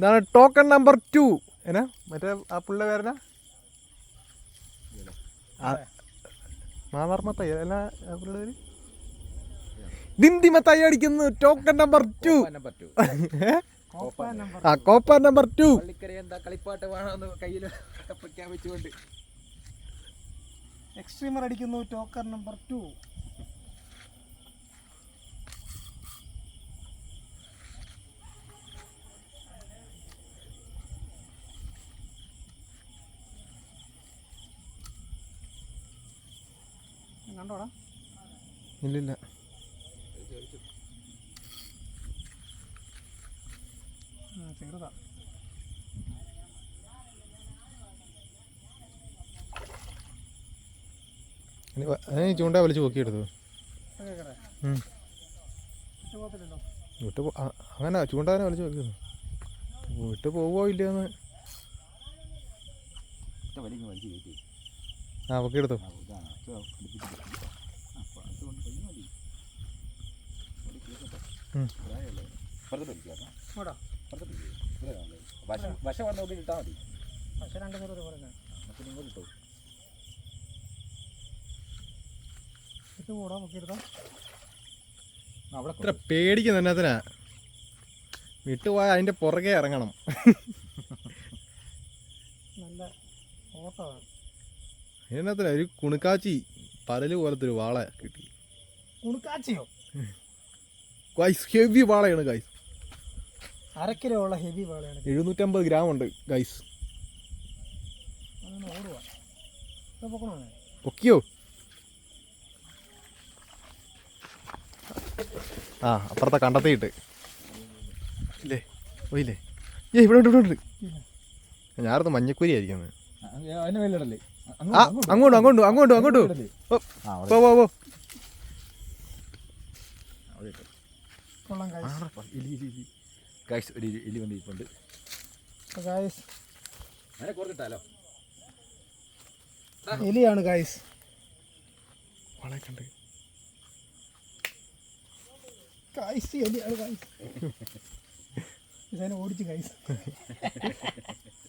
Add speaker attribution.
Speaker 1: ഇതാണ് token number to എന്നാ? മറ്റേ ആ പുള്ള പേരനാ മാമർമത്തയ്യ അല്ല ആ പുള്ളിയുടെ പേര്? ദിന്തിമത്തയ്യ അടിക്കുന്നു. ടോക്കൺ നമ്പർ ടു
Speaker 2: നമ്പർ
Speaker 3: കോപ്പ നമ്പർ
Speaker 1: ആ കോപ്പ നമ്പർ ടു
Speaker 2: കളിപ്പാട്ട് വേണമെന്ന് കയ്യിൽ പ്രഖ്യാപിച്ചുകൊണ്ട്.
Speaker 3: എക്സ്ട്രീമർ അടിക്കുന്നു. ടോക്കർ നമ്പർ ടു കണ്ടോടാ.
Speaker 1: ഇല്ലില്ല.
Speaker 3: ചെറുതാ.
Speaker 1: ചൂണ്ട വലിച്ചു പൊക്കിയെടുത്തു? വിട്ട് അങ്ങനെ ചൂണ്ടാനെ വലിച്ച് പൊക്കിയത് വിട്ട് പോവോ ഇല്ലയെന്ന്?
Speaker 2: വലിച്ചു കയറ്റി.
Speaker 1: ആ
Speaker 3: ഓക്കെ
Speaker 2: എടുത്തു.
Speaker 1: ഇത്ര പേടിക്കുന്ന എന്നതിനാ വിട്ടുപോയാൽ അതിന്റെ പുറകെ ഇറങ്ങണം.
Speaker 3: നല്ല ഓട്ടമാണ്.
Speaker 1: എന്നതിനാ ഒരു കുണുക്കാച്ചി പരൽ പോലത്തെ ഒരു വാള കിട്ടി.
Speaker 3: കുണുക്കാച്ചിയോ?
Speaker 1: ഗൈസ് ഹെവി വാളയാണ് ഗൈസ്
Speaker 3: അര കിലോ ഉള്ള ഹെവി വാളയാണ്.
Speaker 1: എഴുന്നൂറ്റമ്പത് ഗ്രാം ഉണ്ട് ഗൈസ് പൊക്കിയോ? ആ അപ്പുറത്തെ കണ്ടത്തിയിട്ട് ഇല്ലേ? പോയില്ലേ? ഏ ഇവിടെ ഉണ്ട് ഇവിടെ ഉണ്ട്. ഞാനത് മഞ്ഞക്കുരി ആയിരിക്കുന്നത്
Speaker 2: അതിന് വലിയ
Speaker 1: ആ അങ്ങോട്ടും അങ്ങോട്ട്. അങ്ങോട്ട് അങ്ങോട്ട് ഓ, പോ പോ പോ.
Speaker 2: ഒരു എലി- എലി വന്ന് ഇരിപ്പുണ്ട്.
Speaker 3: ഗായ്സ്
Speaker 2: അതിനെ കുറച്ചിട്ടാലോ
Speaker 3: എലിയാണ് ഗായ്സ്
Speaker 1: വളക്കണ്ട്
Speaker 3: ഗായ്സ് എലിയാണ് ഗായ്സ് ഓടിച്ച് ഗായ്സ്